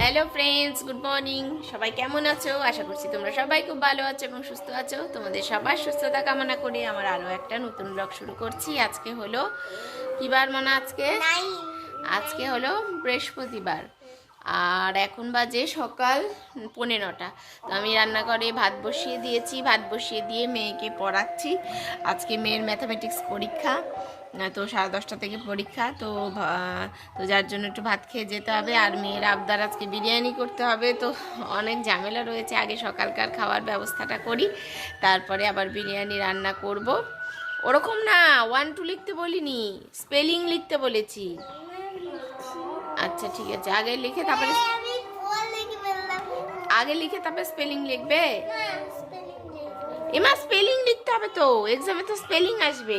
Hello friends good morning সবাই কেমন আছো? আশা করছি তোমরা সবাই খুব ভালো আছো এবং সুস্থ আছো। তোমাদের সবার সুস্থতা কামনা করে আমার আরও একটা নতুন ব্লগ শুরু করছি। আজকে হলো কী বার মানে আজকে? আজকে হলো বৃহস্পতিবার। আর এখন বাজে সকাল পৌনে নটা তো আমি রান্নাঘরে ভাত বসিয়ে দিয়েছি। ভাত বসিয়ে দিয়ে মেয়েকে পড়াচ্ছি। আজকে মেয়ের ম্যাথামেটিক্স পরীক্ষা। তো সাড়ে দশটা থেকে পরীক্ষা তো তো যার জন্য একটু ভাত খেয়ে যেতে হবে। আর মেয়ের আবদার আজকে বিরিয়ানি করতে হবে তো অনেক ঝামেলা রয়েছে। আগে সকালকার খাওয়ার ব্যবস্থাটা করি তারপরে আবার বিরিয়ানি রান্না করব। ওরকম না ওয়ান টু লিখতে বলিনি স্পেলিং লিখতে বলেছি। আচ্ছা ঠিক আছে। আগে লিখে তারপরে আগে লিখে তারপরে স্পেলিং লিখবে? এমা স্পেলিং লিখতে হবে তো এক্সামে তো স্পেলিং আসবে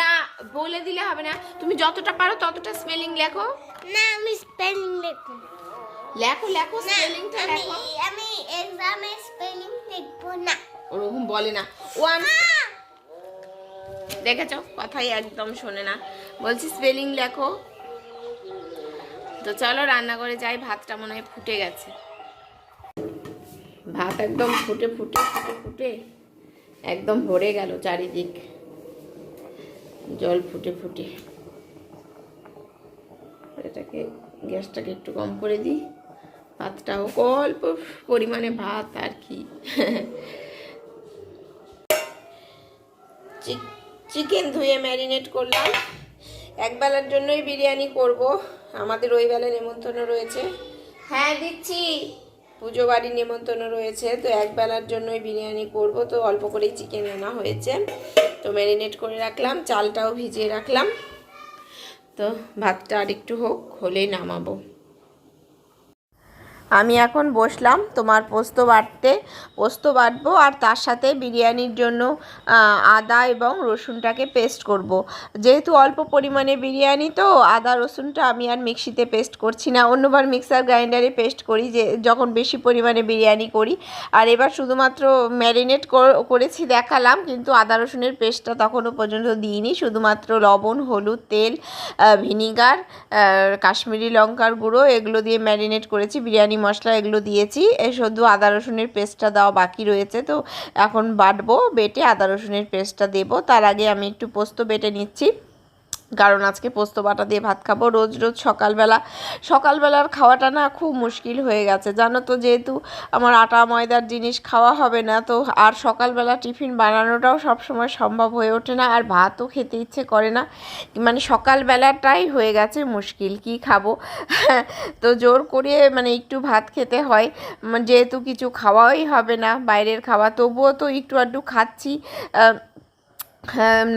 না বলে দিলে হবে না। তুমি যতটা পারো ততটা স্পেলিং লেখো। না আমি স্পেলিং লিখব লেখো লেখো না স্পেলিংটা লেখো। আমি এক্সামে স্পেলিং লিখব না। ওরকম বলে না। ওয়ান দেখেছ? কথাই একদম শোনে না। বলছি স্পেলিং লেখো। তো চলো রান্না করে যাই ভাতটা মনে হয় ফুটে গেছে। ভাত একদম ফুটে ফুটে ফুটে ফুটে একদম ভরে গেল চারিদিক। জল ফুটে ফুটে। এটাকে, গ্যাসটাকে একটু কম করে দিই। ভাতটাও অল্প পরিমাণে ভাত আর কি। চিকেন ধুয়ে ম্যারিনেট করলাম। একবেলার জন্যই বিরিয়ানি করব। আমাদের ওই বেলা নেমন্তন্ন রয়েছে। হ্যাঁ দিচ্ছি। পুজো বাড়ি নেমন্তন্ন রয়েছে, তো একবেলার জন্যই বিরিয়ানি করব, তো অল্প করেই চিকেন আনা হয়েছে। তো ম্যারিনেট করে রাখলাম, চালটাও ভিজিয়ে রাখলাম। তো ভাতটা আর একটু হোক, হলেই নামাবো। আমি এখন বসলাম তোমার পোস্ত বাটতে। পোস্ত বাটবো আর তার সাথে বিরিয়ানির জন্য আদা এবং রসুনটাকে পেস্ট করব। যেহেতু অল্প পরিমাণে বিরিয়ানি তো, আদা, রসুনটা আমি আর মিক্সিতে পেস্ট করছি না। অন্যবার মিক্সার গ্রাইন্ডারে পেস্ট করি যে, যখন বেশি পরিমাণে বিরিয়ানি করি। আর এবার শুধুমাত্র ম্যারিনেট করেছি দেখালাম, কিন্তু আদা, রসুনের পেস্টটা তখনও পর্যন্ত দিইনি। শুধুমাত্র লবণ, হলুদ, তেল ভিনিগার কাশ্মীরি লঙ্কার গুঁড়ো, এগুলো দিয়ে ম্যারিনেট করেছি। বিরিয়ানি মশলা এগুলো দিয়েছি। শুধু আদা রসুনের পেস্টটা দেওয়া বাকি রয়েছে। তো এখন বাটবো, বেটে আদা রসুনের পেস্টটা দেবো। তার আগে আমি একটু পোস্ত বেটে নিচ্ছি। কারণ আজকে পোস্ত বাটা দিয়ে ভাত খাব। রোজ রোজ সকালবেলা, সকালবেলার খাওয়াটা না খুব মুশকিল হয়ে গেছে। জানো তো, যেহেতু আমার আটা ময়দার জিনিস খাওয়া হবে না, তো আর সকালবেলা টিফিন বানানোটাও সব সময় সম্ভব হয়ে ওঠে না, আর ভাতও খেতে ইচ্ছে করে না। মানে সকালবেলাটাই হয়ে গেছে মুশকিল, কি খাব? তো জোর করে মানে একটু ভাত খেতে হয়। যেহেতু কিছু খাওয়াই হবে না, বাইরের খাওয়া তবুও তো একটু আধটু খাচ্ছি।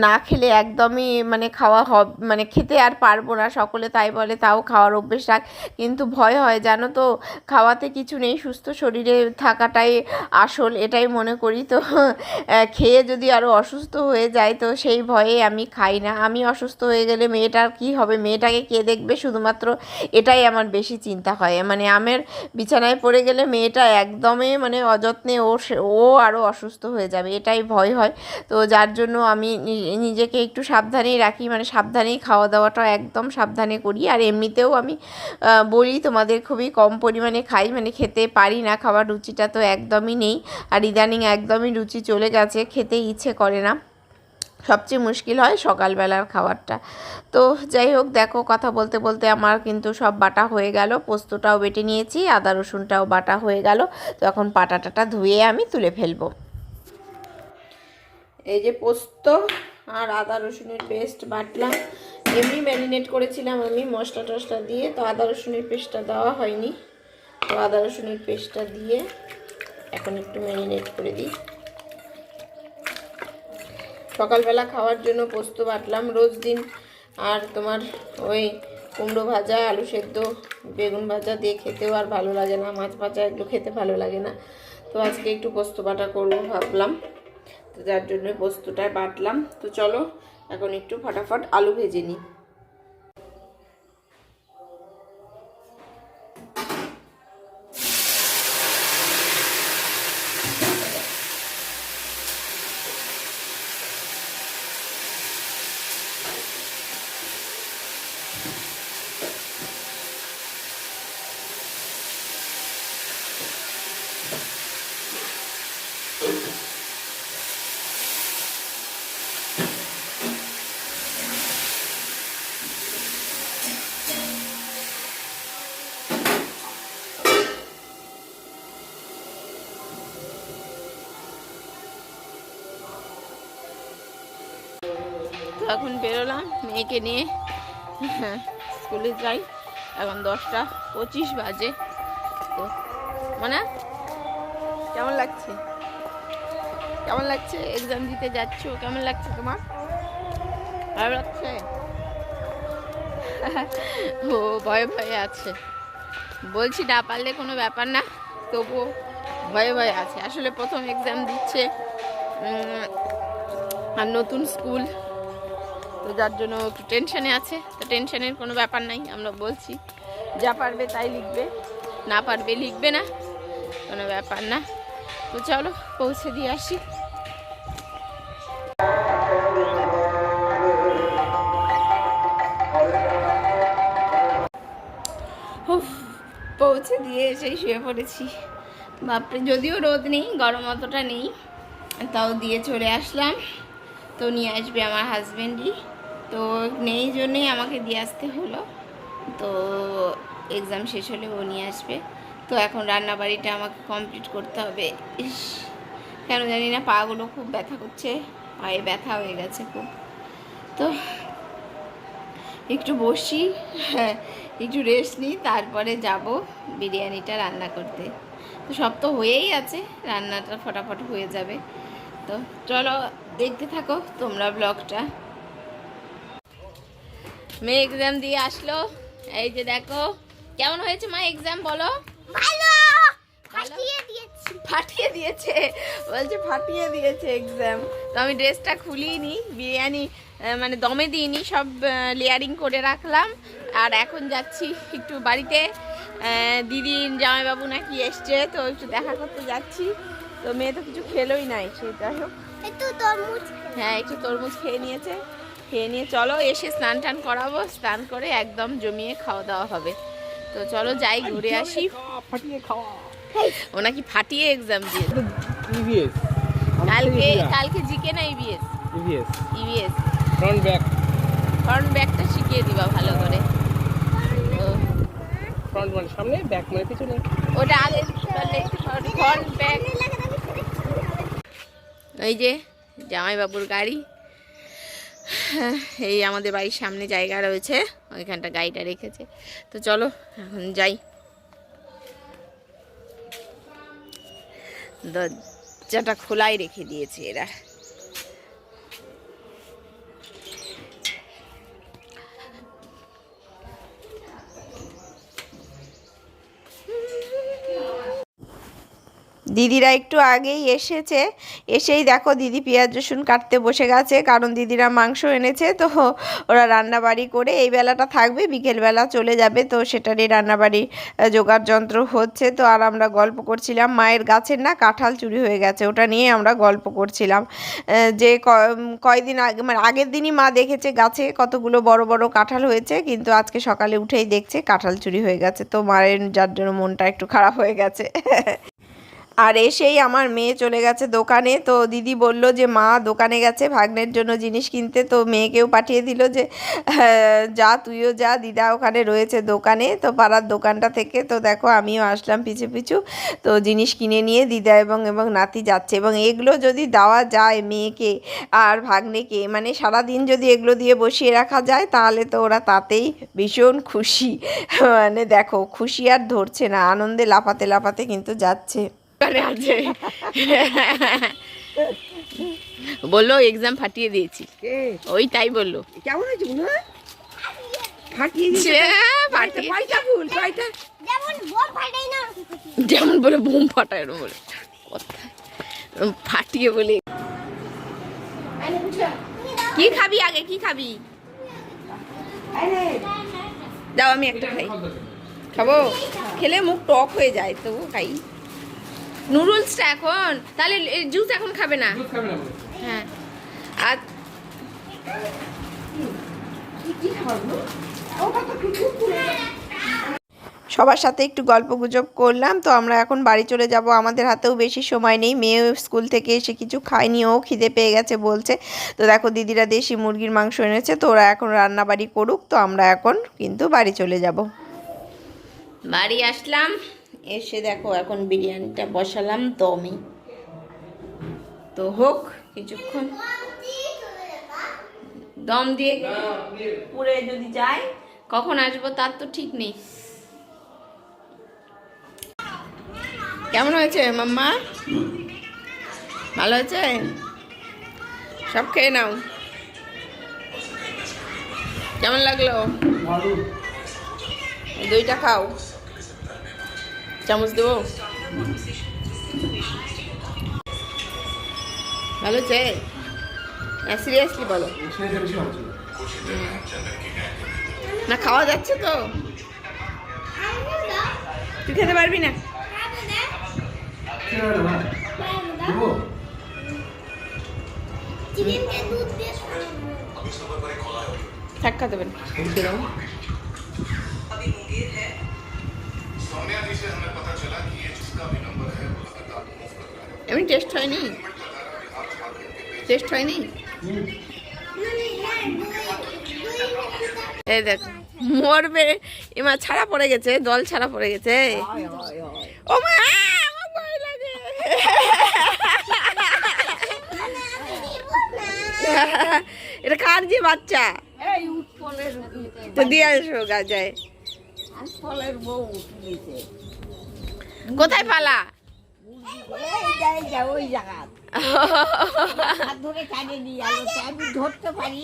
না খেলে একদমই মানে খাওয়া হব মানে খেতে আর পারব না। সকলে তাই বলে, তাও খাওয়ার অভ্যেস রাখ। কিন্তু ভয় হয়, জানো তো, খাওয়াতে কিছু নেই, সুস্থ শরীরে থাকাটাই আসল, এটাই মনে করি। তো খেয়ে যদি আরও অসুস্থ হয়ে যায়, তো সেই ভয়ে আমি খাই না। আমি অসুস্থ হয়ে গেলে মেয়েটার কি হবে? মেয়েটাকে কে দেখবে? শুধুমাত্র এটাই আমার বেশি চিন্তা হয়। মানে আমের বিছানায় পড়ে গেলে মেয়েটা একদমই মানে অযত্নে ও ও আরও অসুস্থ হয়ে যাবে, এটাই ভয় হয়। তো যার জন্য আমি নিজেকে একটু সাবধানেই রাখি মানে সাবধানেই খাওয়া দাওয়াটা একদম সাবধানে করি। আর এমনিতেও আমি বলি তোমাদের খুবই কম পরিমাণে খাই মানে খেতে পারি না, খাওয়ার রুচিটা তো একদমই নেই। আর ইদানিং একদমই রুচি চলে গেছে, খেতে ইচ্ছে করে না। সবচেয়ে মুশকিল হয় সকালবেলার খাবারটা তো যাই হোক, দেখো কথা বলতে বলতে আমার কিন্তু সব বাটা হয়ে গেল, পোস্তটাও বেটে নিয়েছি, আদা রসুনটাও বাটা হয়ে গেল। তো এখন পাটাটাটা ধুয়ে আমি তুলে ফেলব। এই যে পোস্ত আর আদা রসুনের পেস্ট বাটলাম। এমনি ম্যারিনেট করেছিলাম আমি মশলা টশলা দিয়ে, তো আদা রসুনের পেস্টটা দেওয়া হয়নি। তো আদা রসুনের পেস্টটা দিয়ে এখন একটু ম্যারিনেট করে দিই। সকালবেলা খাওয়ার জন্য পোস্ত বাটলাম। রোজ দিন আর তোমার ওই কুমড়ো ভাজা, আলু সেদ্ধ, বেগুন ভাজা দিয়ে খেতেও আর ভালো লাগে না। মাছ ভাজা এগুলো খেতে ভালো লাগে না। তো আজকে একটু পোস্ত বাটা করব ভাবলাম। তো যার জন্য পোস্তটা বাটলাম। তো চলো এখন একটু ফটাফট আলু ভেজে নিই। এখন বেরোলাম মেয়েকে নিয়ে। হ্যাঁ, স্কুলে যাই। এখন দশটা পঁচিশ বাজে। তো মানে কেমন লাগছে? কেমন লাগছে? এক্সাম দিতে যাচ্ছ? কেমন লাগছে তোমার? ভালো লাগছে? ও ভয়ে ভয়ে আছে। বলছি না পারলে কোনো ব্যাপার না তবুও ভয়ে ভয়ে আছে। আসলে প্রথম এক্সাম দিচ্ছে আর নতুন স্কুল। তো যার জন্য একটু টেনশনে আছে, তো টেনশনের কোনো ব্যাপার নাই, আমরা বলছি। যা পারবে তাই লিখবে, না পারবে লিখবে না, কোনো ব্যাপার না। তো চলো, পৌঁছে দিয়ে আসি। পৌঁছে দিয়ে এসেই শুয়ে পড়েছি। বাপরে, যদিও রোদ নেই, গরম অতটা নেই, তাও দিয়ে চলে আসলাম। তো নিয়ে আসবে আমার হাজব্যান্ডই তো নেই জন্যেই আমাকে দিয়ে আসতে হলো। তো এক্সাম শেষ হলে ও নিয়ে আসবে। তো এখন রান্না বাড়িটা আমাকে কমপ্লিট করতে হবে। ইস, কেন জানি না পাগুলো খুব ব্যথা করছে। পায়ে ব্যথা হয়ে গেছে খুব। তো একটু বসি, একটু রেস্ট নিই, তারপরে যাব বিরিয়ানিটা রান্না করতে। তো সব তো হয়েই আছে, রান্নাটা ফটাফট হয়ে যাবে। তো চলো দেখতে থাকো তোমরা ব্লগটা মেয়ে এক্সাম দিয়ে আসলো। এই যে দেখো কেমন হয়েছে মা এক্সাম বলো? ভালো? ফাটিয়ে দিয়েছি। ফাটিয়ে দিয়েছে। বলছে ফাটিয়ে দিয়েছে এক্সাম তো আমি ড্রেসটা খুলিয়ে নি বিরিয়ানি মানে দমে দিইনি সব লেয়ারিং করে রাখলাম। আর এখন যাচ্ছি একটু বাড়িতে। দিদির জামাইবাবু নাকি এসছে তো একটু দেখা করতে যাচ্ছি। তো মেয়ে তো কিছু খেলোই নাই সে যাই হোক। একটু তরমুজ হ্যাঁ একটু তরমুজ খেয়ে নিয়েছে। খেয়ে নিয়ে চলো এসে স্নান টান করাবো স্নান করে একদম জমিয়ে খাওয়া দাওয়া হবে। তো চলো যাই ঘুরে আসি। ফাটিয়ে খাওয়া। ও নাকি ফাটিয়ে এক্সাম দিয়ে ইভিএস কালকে কালকে জিকে না EVS EVS EVS front back কারণ ব্যাগটা শিখিয়ে দিবা ভালো করে। ফ্রন্ট মানে সামনে ব্যাক মানে পিছনে। ওটা আগে ফ্রন্ট ব্যাগ এই যে জামাইবাবুর গাড়ি। এই আমাদের বাড়ির সামনে জায়গা রয়েছে, ওইখানটা গাড়িটা রেখেছে। তো চলো, এখন যাই। দরজাটা খোলাই রেখে দিয়েছে এরা। দিদিরা একটু আগেই এসেছে। এসেই দেখো দিদি পেঁয়াজ, রসুন কাটতে বসে গেছে, কারণ দিদিরা মাংস এনেছে, তো ওরা রান্নাবাড়ি করে এই বেলাটা থাকবে বিকেলবেলা চলে যাবে, তো সেটারই রান্নাবাড়ি জোগাড় যন্ত্র হচ্ছে, তো আর আমরা গল্প করছিলাম, মায়ের গাছের না কাঁঠাল চুরি হয়ে গেছে, ওটা নিয়ে আমরা গল্প করছিলাম। যে কয়দিন আগে মানে আগের দিনই মা দেখেছে গাছে কতগুলো বড় বড় কাঁঠাল হয়েছে, কিন্তু আজকে সকালে উঠেই দেখছে কাঁঠাল চুরি হয়ে গেছে, তো মায়ের যার জন্য মনটা একটু খারাপ হয়ে গেছে। আর এসেই আমার মেয়ে চলে গেছে দোকানে। তো দিদি বলল যে মা দোকানে গেছে ভাগ্নের জন্য জিনিস কিনতে। তো মেয়েকেও পাঠিয়ে দিল যে আহ, যা তুইও যা দিদা ওখানে রয়েছে দোকানে তো পাড়ার দোকানটা থেকে। তো দেখো আমিও আসলাম পিছু পিছু। তো জিনিস কিনে নিয়ে দিদা এবং এবং নাতি যাচ্ছে এবং এগুলো যদি দেওয়া যায় মেয়েকে আর ভাগ্নেকে মানে সারাদিন যদি এগুলো দিয়ে বসিয়ে রাখা যায় তাহলে তো ওরা তাতেই ভীষণ খুশি। মানে দেখো খুশি আর ধরছে না আনন্দে লাফাতে লাফাতে কিন্তু যাচ্ছে। ওখানে আছে। বলল এক্সাম ফাটিয়ে দিয়েছি। ওই তাই বলল। কেমন হয়েছে হয় ফাটিয়ে দিয়েছে ফাটিয়ে ফুল কয়টা যেমন বোম ফাটাই না যেমন বলে বোম ফাটায় এরম বলে। কথা। ফাটিয়ে বলে। কি খাবি আগে কি খাবি? দাও আমি একটা খাই। খাব? খেলে মুখ টক হয়ে যায় তো খাই। নুডলসটা এখন তাহলে জুস এখন খাবে না? হ্যাঁ। আর সবার সাথে একটু গল্প গুজব করলাম তো আমরা এখন বাড়ি চলে যাব। আমাদের হাতেও বেশি সময় নেই মেয়ে স্কুল থেকে এসে কিছু খায়নি ও খিদে পেয়ে গেছে বলছে। তো দেখো দিদিরা দেশি মুরগির মাংস এনেছে তো ওরা এখন রান্না বাড়ি করুক তো আমরা এখন কিন্তু বাড়ি চলে যাব। বাড়ি আসলাম। এসে দেখো এখন বিরিয়ানিটা বসালাম দমে তো হোক কিছুক্ষণ। দম দিয়ে পুরে যদি যায় কখন আসব তার তো ঠিক নেই। কেমন হয়েছে মাম্মা? ভালো হয়েছে? সব খেয়ে নাও। কেমন লাগল? দইটা খাও। চামচ দেবো? ভালো চাই না সিরিয়াসলি বলো। না খাওয়া যাচ্ছে তো। তুই খেতে পারবি না? থাক খাতে পারি। এমনি টেস্ট হয়নি টেস্ট হয়নি এই দেখ মরবে এমা ছাড়া পড়ে গেছে দল ছাড়া পড়ে গেছে ও মা এটা কার যে বাচ্চা তো দিয়ে আসো গাজায় বউ কোথায় পালা? এই ওই জায়গা। ধরে টানে নিয়ে গেল আমি ধরতে পারি।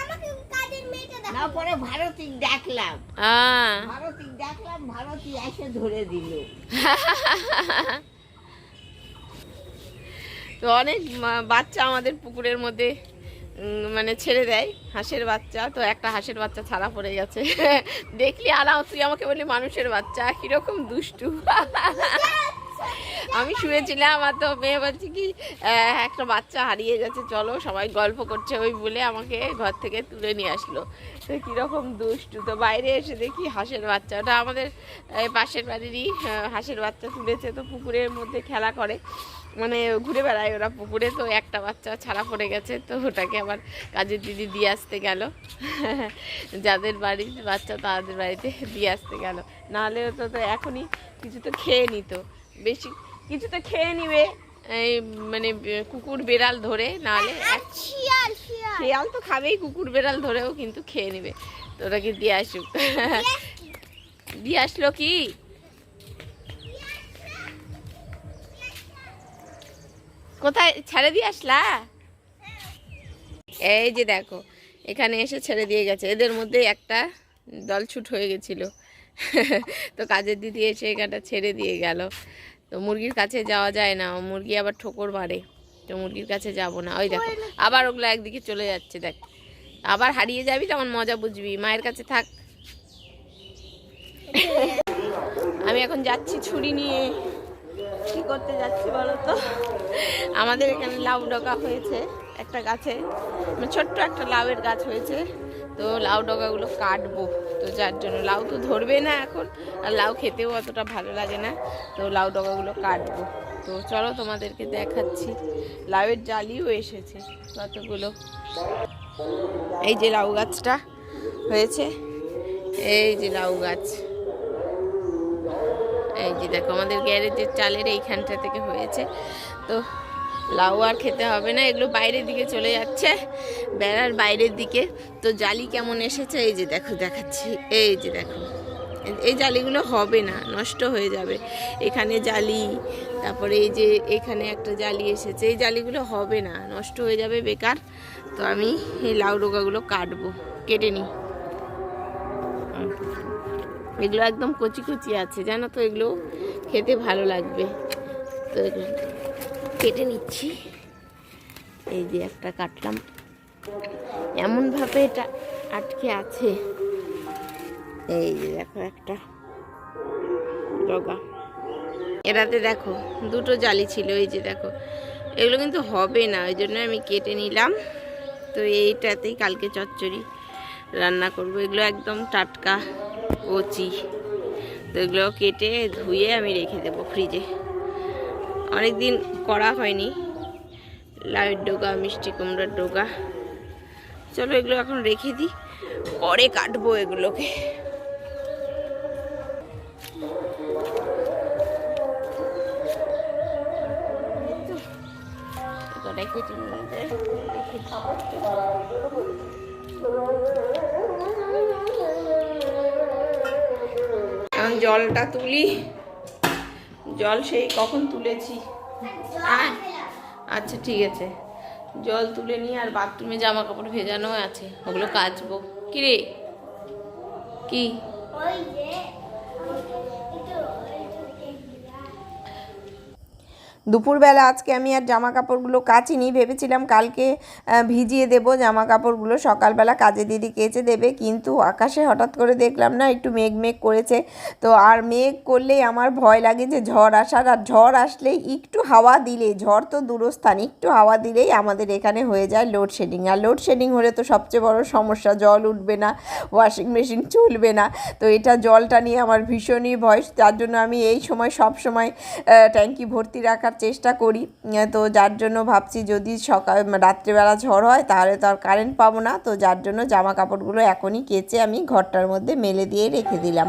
আমাকে কাজের মেয়েটা দেখো না পরে ভারতী ডাকলাম আহ, ভারতী ডাকলাম ভারতী এসে ধরে দিল। তো অনেক বাচ্চা আমাদের পুকুরের মধ্যে। মানে ছেড়ে দেয়, হাঁসের বাচ্চা। তো একটা হাঁসের বাচ্চা ছাড়া পড়ে গেছে। দেখলি আলাও তুই আমাকে বলি মানুষের বাচ্চা, কীরকম দুষ্টু। আমি শুয়েছিলাম আর তো মেয়ে বলছি কি একটা বাচ্চা হারিয়ে গেছে, চলো সবাই গল্প করছে, ওই বলে আমাকে ঘর থেকে তুলে নিয়ে আসলো। তো কীরকম দুষ্টু, তো বাইরে এসে দেখি হাঁসের বাচ্চা, ওটা আমাদের পাশের বাড়িরই হাঁসের বাচ্চা তুলেছে, তো পুকুরের মধ্যে খেলা করে মানে ঘুরে বেড়ায় ওরা পুকুরে, তো একটা বাচ্চা ছাড়া পড়ে গেছে, তো ওটাকে আবার কাজের দিদি দিয়ে আসতে গেল। যাদের বাড়ির বাচ্চা তাদের বাড়িতে দিয়ে আসতে গেল। নাহলে তো তো এখনই কিছু তো খেয়ে নিত। বেশি কিছু তো খেয়ে নিবে। এই মানে কুকুর বেড়াল ধরে নাহলে এক শিয়াল তো খাবেই কুকুর বেড়াল ধরেও কিন্তু খেয়ে নেবে। তো ওটাকে দিয়ে আসুক। দিয়ে আসলো কি? কোথায়? ছেড়ে দিয়ে আসলা? এই যে দেখো এখানে এসে ছেড়ে দিয়ে গেছে। এদের মধ্যে একটা দলছুট হয়ে গেছিল। তো কাজের দিদি এসে এখানটা ছেড়ে দিয়ে গেল। তো মুরগির কাছে যাওয়া যায় না, মুরগি আবার ঠোকর মারে, তো মুরগির কাছে যাব না। ওই দেখো, আবার ওগুলো একদিকে চলে যাচ্ছে, দেখ। আবার হারিয়ে যাবি, তখন মজা বুঝবি। মায়ের কাছে থাক। আমি এখন যাচ্ছি ছুরি নিয়ে। কি করতে যাচ্ছি বলো তো? আমাদের এখানে লাউ ডগা হয়েছে একটা গাছে। মানে ছোট্ট একটা লাউয়ের গাছ হয়েছে। তো লাউ ডগাগুলো কাটবো। তো যার জন্য, লাউ তো ধরবে না এখন, আর লাউ খেতেও অতটা ভালো লাগে না, তো লাউ ডগাগুলো কাটবো। তো চলো তোমাদেরকে দেখাচ্ছি, লাউয়ের জালিও এসেছে কতগুলো। এই যে লাউ গাছটা হয়েছে, এই যে লাউ গাছ। এই যে দেখো, আমাদের গ্যারেজের চালের এইখানটা থেকে হয়েছে। তো লাউ আর খেতে হবে না, এগুলো বাইরের দিকে চলে যাচ্ছে, বেড়ার বাইরের দিকে। তো জালি কেমন এসেছে? এই যে দেখো, দেখাচ্ছি। এই যে দেখো, এই- জালিগুলো হবে না, নষ্ট হয়ে যাবে। এখানে জালি, তারপরে এই যে এখানে একটা জালি এসেছে, এই জালিগুলো হবে না, নষ্ট হয়ে যাবে বেকার। তো আমি এই লাউ ডোকাগুলো কাটবো, কেটে নিই। এগুলো একদম কচি কচি আছে, জানো তো, এগুলো খেতে ভালো লাগবে। তো কেটে নিচ্ছি। এই যে একটা কাটলাম। এমনভাবে এটা আটকে আছে। এই যে দেখো একটা ডগা। এটাতে দেখো, দুটো জালি ছিল, এই যে দেখো। এগুলো কিন্তু হবে না, ওই জন্য আমি কেটে নিলাম। তো এইটাতেই কালকে চচ্চড়ি রান্না করব। এগুলো একদম টাটকা কচি। তো এগুলো কেটে ধুয়ে আমি রেখে দেবো ফ্রিজে। অনেক দিন করা হয়নি। লাউয়ের ডোগা, মিষ্টি কুমড়ার ডোগা। চলো এগুলো এখন রেখে দিই, পরে কাটবো এগুলোকে। এখন জলটা তুলি। জল সেই কখন তুলেছি? হ্যাঁ। আচ্ছা ঠিক আছে। জল তুলে নিয়ে আর বাথরুমে জামা কাপড় ভেজানো আছে। ওগুলো কাচবো। কি রে? কি? দুপুরবেলা আজকে আমি আর জামা কাপড়গুলো কাচিনি, ভেবেছিলাম কালকে ভিজিয়ে দেব জামা কাপড়গুলো সকালবেলা কাজে দিদি কেচে দেবে, কিন্তু আকাশে হঠাৎ করে দেখলাম না, একটু মেঘ মেঘ করেছে। তো আর মেঘ করলেই আমার ভয় লাগে যে ঝড় আসার, আর ঝড় আসলেই একটু হাওয়া দিলে, ঝড় তো দূরস্থান, একটু হাওয়া দিলেই আমাদের এখানে হয়ে যায় লোডশেডিং আর লোডশেডিং হলে তো সবচেয়ে বড় সমস্যা, জল উঠবে না ওয়াশিং মেশিন চলবে না। তো এটা জলটা নিয়ে আমার ভীষণই ভয়, তার জন্য আমি এই সময় সব সময় ট্যাঙ্কি ভর্তি রাখার চেষ্টা করি। তো যার জন্য ভাবছি যদি সকাল রাত্রিবেলা ঝড় হয় তাহলে তো আর কারেন্ট পাবো না। তো যার জন্য জামা কাপড়গুলো এখনই কেচে আমি ঘরটার মধ্যে মেলে দিয়ে রেখে দিলাম।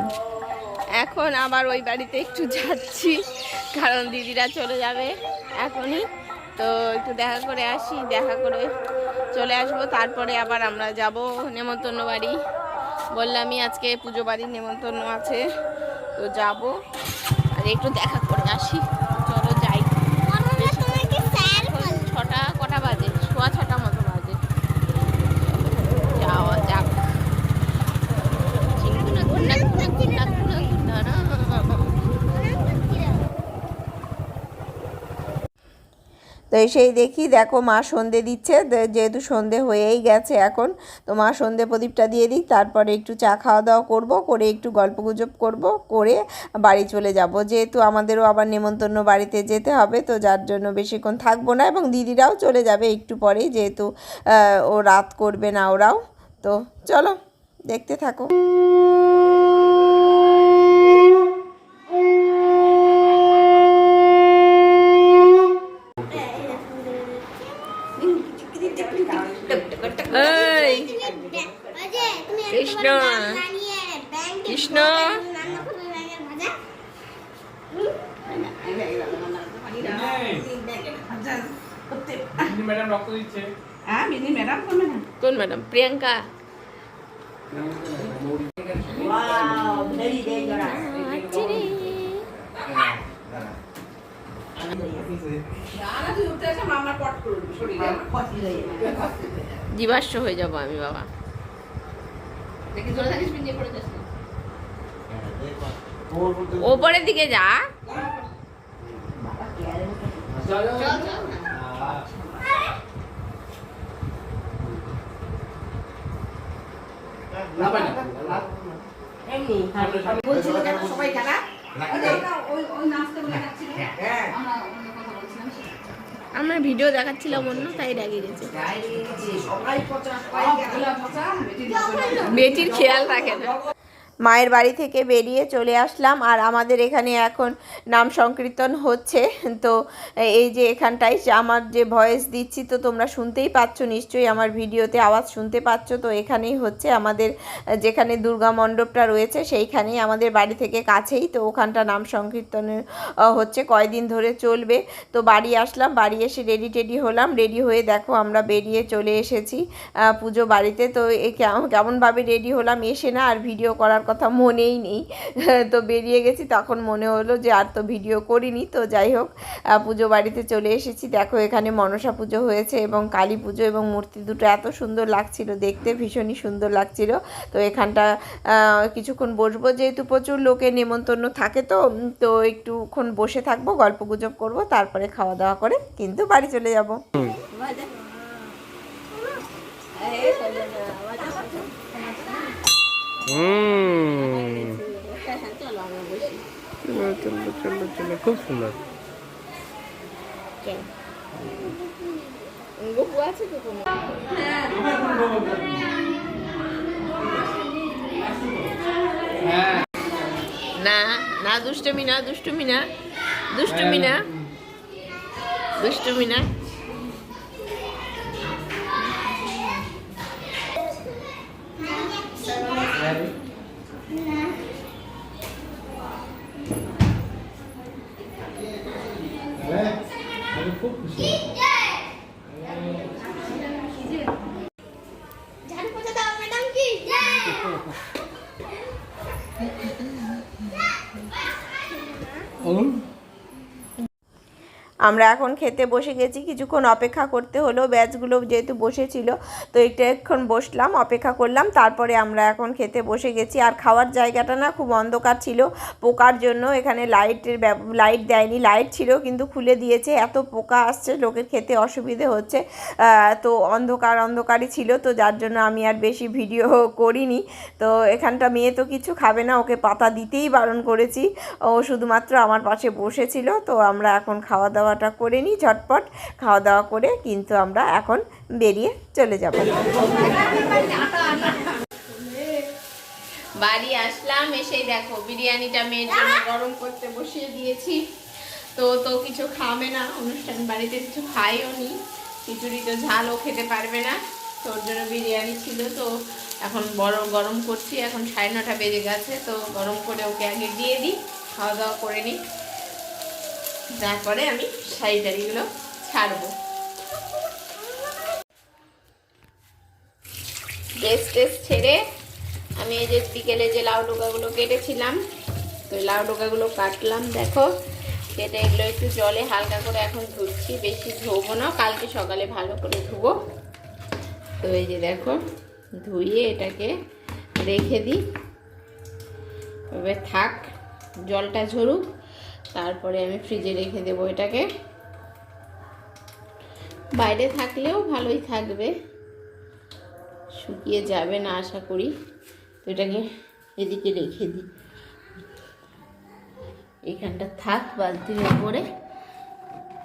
এখন আবার ওই বাড়িতে একটু যাচ্ছি, কারণ দিদিরা চলে যাবে এখনই। তো একটু দেখা করে আসি, দেখা করে চলে আসব। তারপরে আবার আমরা যাব নেমন্তন্ন বাড়ি। বললামই আজকে পুজো বাড়ির নেমন্তন্ন আছে, তো যাব। আর একটু দেখা করে আসি চলো যাই তোমাকে স্যার এখন ছটা কটা বাজে সোয়া ছটা মতো বাজে যাওয়া যাক চিংকুনা কুন্না কুন্না কুন্না কুন্না কুন্না না। তো সেই দেখি, দেখো মা সন্ধে দিচ্ছে যেহেতু সন্ধে হয়েই গেছে এখন, তো মা সন্ধে প্রদীপটা দিয়ে দিই তারপরে একটু চা খাওয়া দাওয়া করব, করে একটু গল্পগুজব করব, করে বাড়ি চলে যাব। যেহেতু আমাদেরও আবার নেমন্তন্ন বাড়িতে যেতে হবে, তো যার জন্য বেশিক্ষণ থাকব না, এবং দিদিরাও চলে যাবে একটু পরেই, যেহেতু ও রাত করবে না ওরাও, তো চলো, দেখতে থাকো এই অজয় তুমি এত কৃষ্ণ। বড় গাছ বানিয়ে ব্যাংকে কৃষ্ণ। রান্না করবে ব্যাঙের ভাজা ম্যাডাম রক্ত দিচ্ছে হ্যাঁ বিনি ম্যাডাম করবে না কোন madam? Priyanka wow very dangerous দাঁড়া তুই উঠতে আসে মামা পট করে দিবি শরীরে আমার ক্ষতি হয়ে যাবে জীবাশ্ম হয়ে যাব আমি বাবা ওপরের দিকে যা সবাই খেলা ওই যাচ্ছিল হ্যাঁ। আমরা ভিডিও দেখাচ্ছিলাম অন্য তাই রেগে গেছে। বেটির খেয়াল রাখে না। মায়ের বাড়ি থেকে বেরিয়ে চলে আসলাম আর আমাদের এখানে এখন নাম সংকীর্তন হচ্ছে। তো এই যে এখানটায় আমার যে ভয়েস দিচ্ছি, তো তোমরা শুনতেই পাচ্ছ, নিশ্চয়ই আমার ভিডিওতে আওয়াজ শুনতে পাচ্ছ। তো এখানেই হচ্ছে আমাদের, যেখানে দুর্গা মণ্ডপটা রয়েছে, সেইখানেই আমাদের বাড়ি থেকে কাছেই তো ওখানটা নাম সংকীর্তনের হচ্ছে কয়দিন ধরে চলবে। তো বাড়ি আসলাম, বাড়ি এসে রেডি টেডি হলাম। রেডি হয়ে দেখো আমরা বেরিয়ে চলে এসেছি পুজো বাড়িতে। তো কেমন, কেমনভাবে রেডি হলাম, এসে না আর ভিডিও করার কথা মনেই নেই। তো বেরিয়ে গেছি তখন মনে হলো যে আর তো ভিডিও করিনি। তো যাই হোক পুজো বাড়িতে চলে এসেছি। দেখো এখানে মনসা পুজো হয়েছে এবং কালী পুজো এবং মূর্তি দুটো এত সুন্দর লাগছিল দেখতে ভীষণই সুন্দর লাগছিল। তো এখানটা কিছুক্ষণ বসবো যেহেতু প্রচুর লোকের নেমন্তন্ন থাকে তো তো একটুক্ষণ বসে থাকব গল্প গুজব করব তারপরে খাওয়া দাওয়া করে কিন্তু বাড়ি চলে যাব। না না দুষ্টমি না দুষ্টমি না দুষ্টমি না দুষ্টমি না। Olur mu? আমরা এখন খেতে বসে গেছি। কিছুক্ষণ অপেক্ষা করতে হলো, ব্যাচগুলো যেহেতু বসেছিল, তো একটু এক্ষণ বসলাম, অপেক্ষা করলাম, তারপরে আমরা এখন খেতে বসে গেছি। আর খাওয়ার জায়গাটা না খুব অন্ধকার ছিল, পোকার জন্য এখানে লাইটের লাইট দেয়নি, লাইট ছিল, কিন্তু খুলে দিয়েছে, এত পোকা আসছে, লোকের খেতে অসুবিধে হচ্ছে তো অন্ধকার অন্ধকারই ছিল, তো যার জন্য আমি আর বেশি ভিডিও করিনি। তো এখানটা মেয়ে তো কিছু খাবে না, ওকে পাতা দিতেই বারণ করেছি, ও শুধুমাত্র আমার পাশে বসেছিল, তো আমরা এখন খাওয়া দাওয়াটা করে নিই, ঝটপট খাওয়া দাওয়া করে কিন্তু আমরা এখন বেরিয়ে চলে যাব। বাড়ি আসলাম, এসেই দেখো বিরিয়ানিটা মেয়ের জন্য গরম করতে বসিয়ে দিয়েছি। তো তো কিছু খাবে না, অনুষ্ঠান বাড়িতে কিছু খাইও নি। খিচুড়ি তো ঝালও খেতে পারবে না, তো ওর জন্য বিরিয়ানি ছিল। তো এখন বড় গরম করছি, এখন সাড়ে নটা বেজে গেছে, তো গরম করে ওকে আগে দিয়ে দিই খাওয়া দাওয়া করে নিই। তারপরে আমি শাড়ি টাড়িগুলো ছাড়বো। ড্রেস টেস ছেড়ে আমি এই যে বিকেলে যে লাউ ডোকাগুলো কেটেছিলাম, তো লাউ ডোকাগুলো কাটলাম, দেখো। কেটে এগুলো একটু জলে হালকা করে এখন ধুচ্ছি, বেশি ধোবো না, কালকে সকালে ভালো করে ধুবো। তো এই যে দেখো, ধুয়ে এটাকে রেখে দিই। এবার থাক, জলটা ঝরুক। তারপরে আমি ফ্রিজে রেখে দেবো এটাকে। বাইরে থাকলেও ভালোই থাকবে। শুকিয়ে যাবে না, আশা করি। তো এটাকে এদিকে রেখে দিই। এখানটা থাক বালতির ওপরে।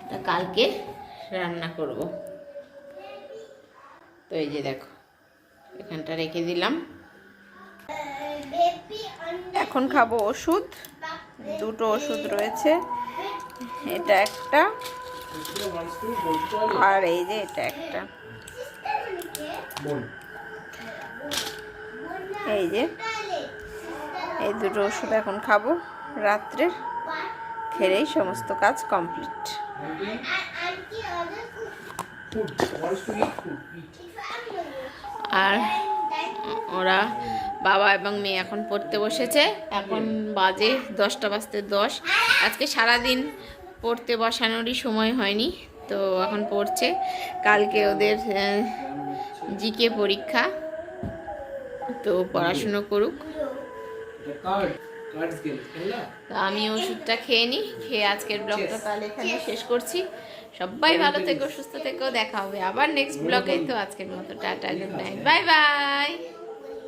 এটা কালকে রান্না করব। তো এই যে দেখো, এখানটা রেখে দিলাম। এখন খাব ওষুধ। দুটো ওষুধ রয়েছে। এটা একটা। আর এই যে এটা একটা। এই যে, এই দুটো ওষুধ এখন খাব রাত্রে। খেলেই সমস্ত কাজ কমপ্লিট। আর ওরা বাবা এবং মেয়ে এখন পড়তে বসেছে। এখন বাজে দশটা বাজতে দশ। আজকে সারাদিন পড়তে বসানোরই সময় হয়নি তো এখন পড়ছে। কালকে ওদের জিকে পরীক্ষা। তো পড়াশুনো করুক। আমি ওষুধটা খেয়ে নিই খেয়ে আজকের ব্লগটা তাহলে এখানে শেষ করছি। সবাই ভালো থেকো সুস্থ থেকো দেখা হবে আবার নেক্সট ব্লগে তো আজকের মতো। Tata good night bye bye